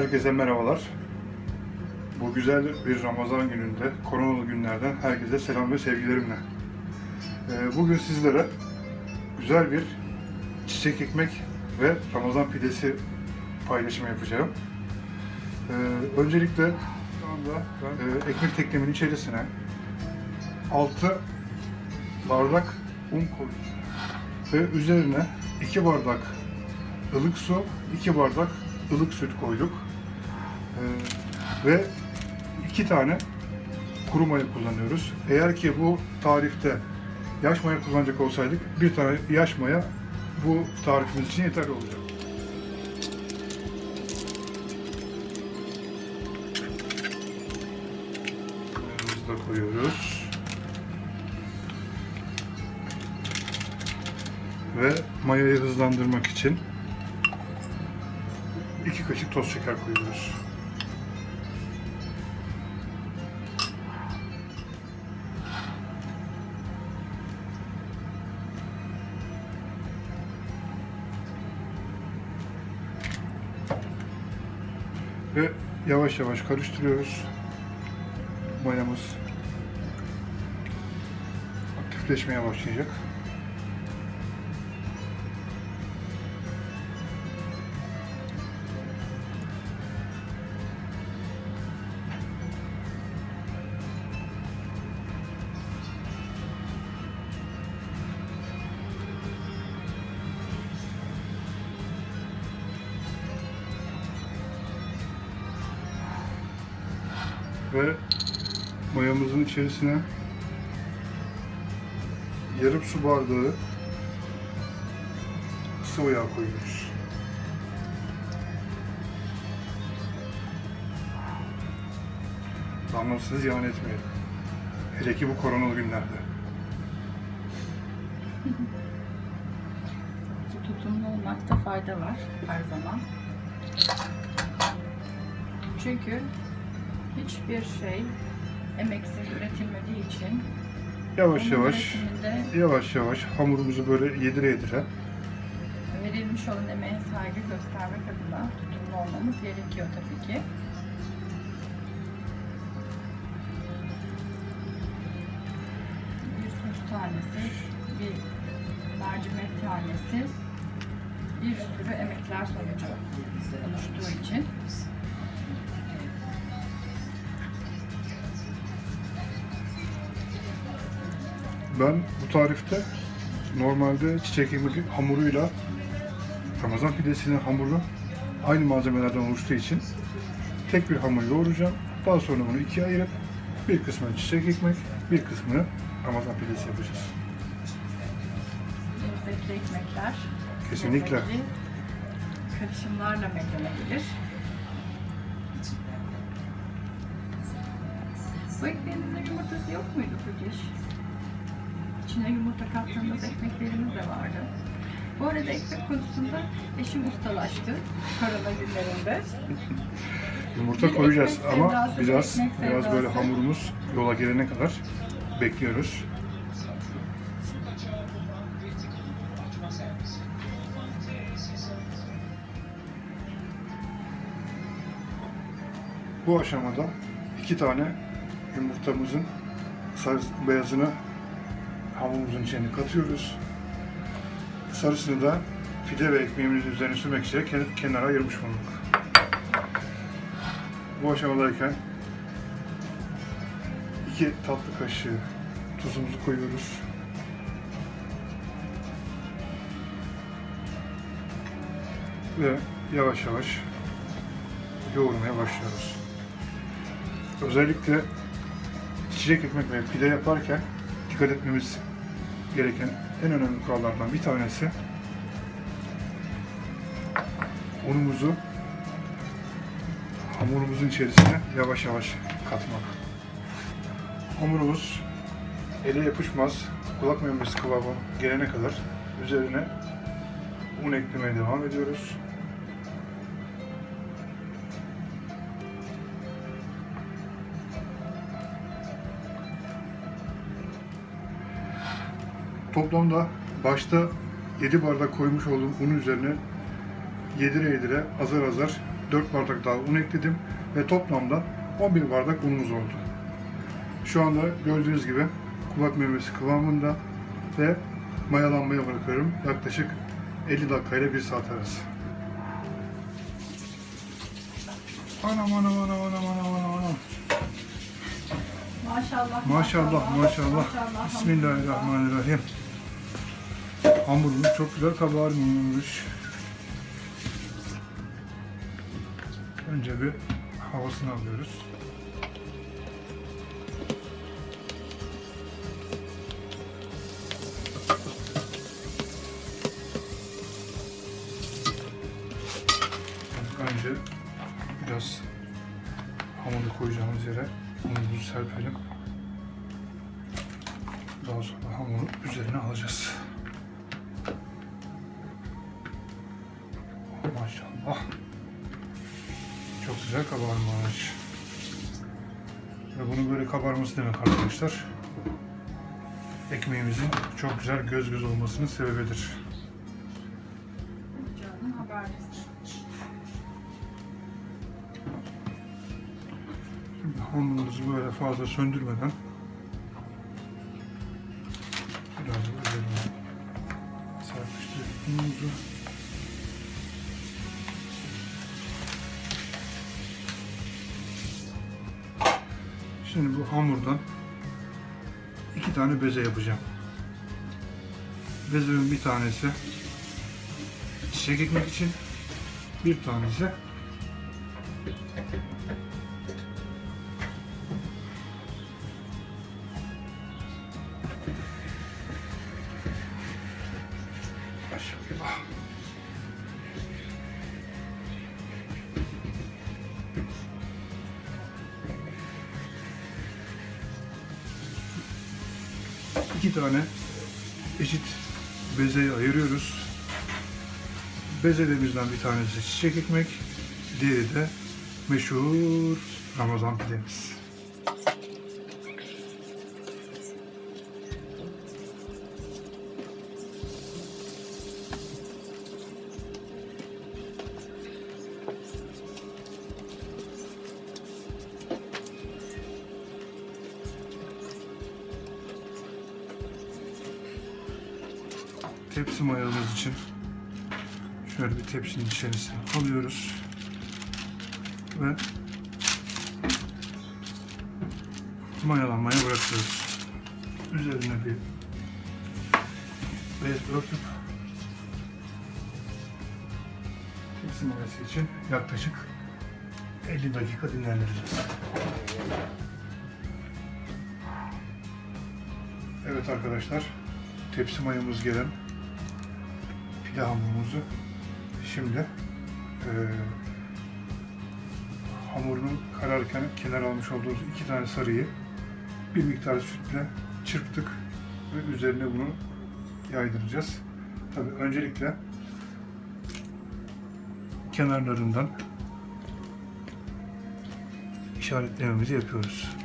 Herkese merhabalar. Bu güzel bir Ramazan gününde, koronalı günlerden herkese selam ve sevgilerimle. Ee, Bugün sizlere güzel bir çiçek ekmek ve Ramazan pidesi paylaşımı yapacağım. Ee, Öncelikle anda ben ekmek teknemin içerisine 6 bardak un koydum. Ve üzerine 2 bardak ılık su, 2 bardak ılık süt koyduk. Ee, ve iki tane kuru maya kullanıyoruz. Eğer ki bu tarifte yaş maya kullanacak olsaydık bir tane yaş maya bu tarifimiz için yeterli olacak. Mayamızı da koyuyoruz. Ve mayayı hızlandırmak için 2 kaşık toz şeker koyuyoruz. Ve yavaş yavaş karıştırıyoruz. Mayamız aktifleşmeye başlayacak. Ve mayamızın içerisine yarım su bardağı sıvı yağ koyuyoruz. Damlasız yan etmeyelim. Hele ki bu koronalı günlerde. tutumlu olmakta fayda var her zaman. Çünkü hiçbir şey emeksiz üretilmediği için Yavaş onun yavaş, üretiminde yavaş yavaş hamurumuzu böyle yedire yedire verilmiş olan emeğe saygı göstermek adına tutumlu olmamız gerekiyor tabii ki. Bir tuz tanesi, bir mercimek tanesi, bir sürü emekler sonucu oluştuğu için Ben bu tarifte normalde çiçek ekmek hamuruyla Ramazan pidesinin hamuru aynı malzemelerden oluştuğu için tek bir hamur yoğuracağım. Daha sonra bunu ikiye ayırıp bir kısmını çiçek ekmek, bir kısmını Ramazan pidesi yapacağız. lezzetli ekmekler Kesinlikle. lezzetli karışımlarla meklenebilir. Bu ekmeğinizde yumurtası yok muydu Kudiş? İçine yumurta kattığımız ekmeklerimiz de vardı. Bu arada ekmek konusunda eşim ustalaştı korona günlerinde. Yumurta Bir koyacağız ama sevdası, bir biraz biraz böyle hamurumuz yola gelene kadar bekliyoruz. Bu aşamada iki tane yumurtamızın sarı beyazını hamurumuzun içine katıyoruz. Sarısını da pide ve ekmeğimizin üzerine sürmek üzere ken- kenara ayırmış bulunduk. Bu aşamadayken iki tatlı kaşığı tuzumuzu koyuyoruz. Ve yavaş yavaş yoğurmaya başlıyoruz. Özellikle çiçek ekmek ve pide yaparken dikkat etmemiz gereken en önemli kurallardan bir tanesi unumuzu hamurumuzun içerisine yavaş yavaş katmak. Hamurumuz ele yapışmaz, kulak memesi kıvamı gelene kadar üzerine un eklemeye devam ediyoruz. Toplamda başta 7 bardak koymuş olduğum unun üzerine yedire yedire azar azar 4 bardak daha un ekledim ve toplamda 11 bardak unumuz oldu. Şu anda gördüğünüz gibi kulak memesi kıvamında ve mayalanmaya bırakıyorum yaklaşık 50 dakika ile 1 saat arası. Anam anam anam anam anam anam anam. Maşallah. Maşallah maşallah. Bismillahirrahmanirrahim. Hamurumuz çok güzel kabarmış. Önce bir havasını alıyoruz. Önce biraz hamuru koyacağımız yere unumuzu serpelim. Daha sonra hamuru üzerine alacağız. Oh, Maşallah. Çok güzel kabarmış. Ve bunun böyle kabarması demek arkadaşlar. Ekmeğimizin çok güzel göz göz olmasının sebebidir. Şimdi hamurumuzu böyle fazla söndürmeden unumuzu Şimdi bu hamurdan iki tane beze yapacağım. Bezemin bir tanesi çiçek ekmek için, bir tanesi İki tane eşit bezeyi ayırıyoruz. Bezelerimizden bir tanesi çiçek ekmek, diğeri de meşhur Ramazan pidemiz. Tepsi mayamız için şöyle bir tepsinin içerisine alıyoruz ve mayalanmaya bırakıyoruz. Üzerine bir bez örtüp tepsi mayası için yaklaşık 50 dakika dinlendireceğiz. Evet arkadaşlar, tepsi mayamız gelen hamurumuzu şimdi eee hamurunun kararken kenar almış olduğumuz iki tane sarıyı bir miktar sütle çırptık ve üzerine bunu yaydıracağız. Tabii öncelikle kenarlarından işaretlememizi yapıyoruz.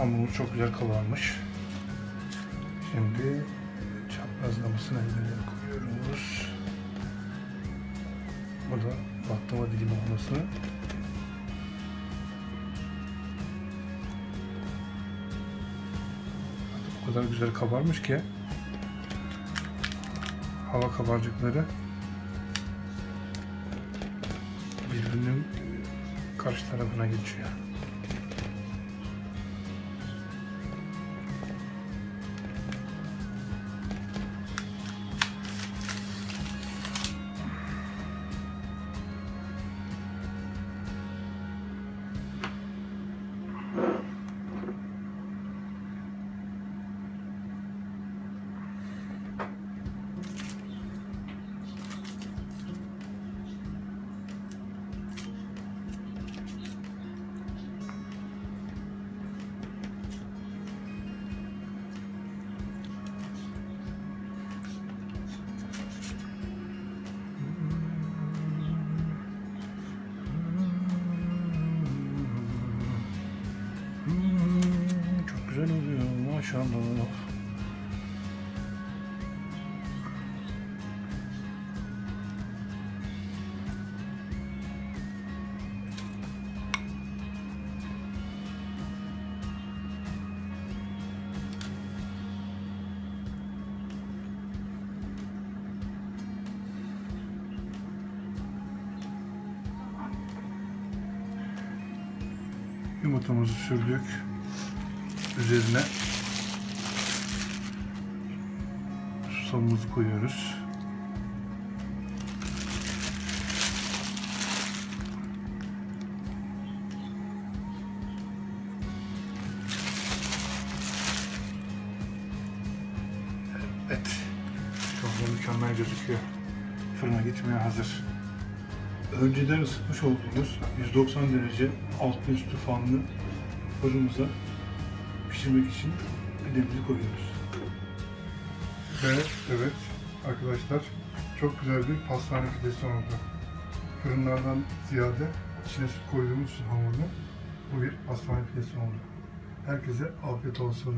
Hamurumuz çok güzel kabarmış. Şimdi çaprazlamasına elleri koyuyoruz. Bu da baklava dilimi olması. O kadar güzel kabarmış ki hava kabarcıkları birbirinin karşı tarafına geçiyor. Ama şu anda yok. Yumurtamızı sürdük. Üzerine susamımızı koyuyoruz. Evet. Şu anda mükemmel gözüküyor. Fırına gitmeye hazır. Önceden ısıtmış olduğumuz 190 derece altı üstü fanlı fırınımıza pişirmek için pidemizi koyuyoruz. Evet, evet arkadaşlar çok güzel bir pastane pidesi oldu. Fırınlardan ziyade içine süt koyduğumuz için hamurlu bu bir pastane pidesi oldu. Herkese afiyet olsun.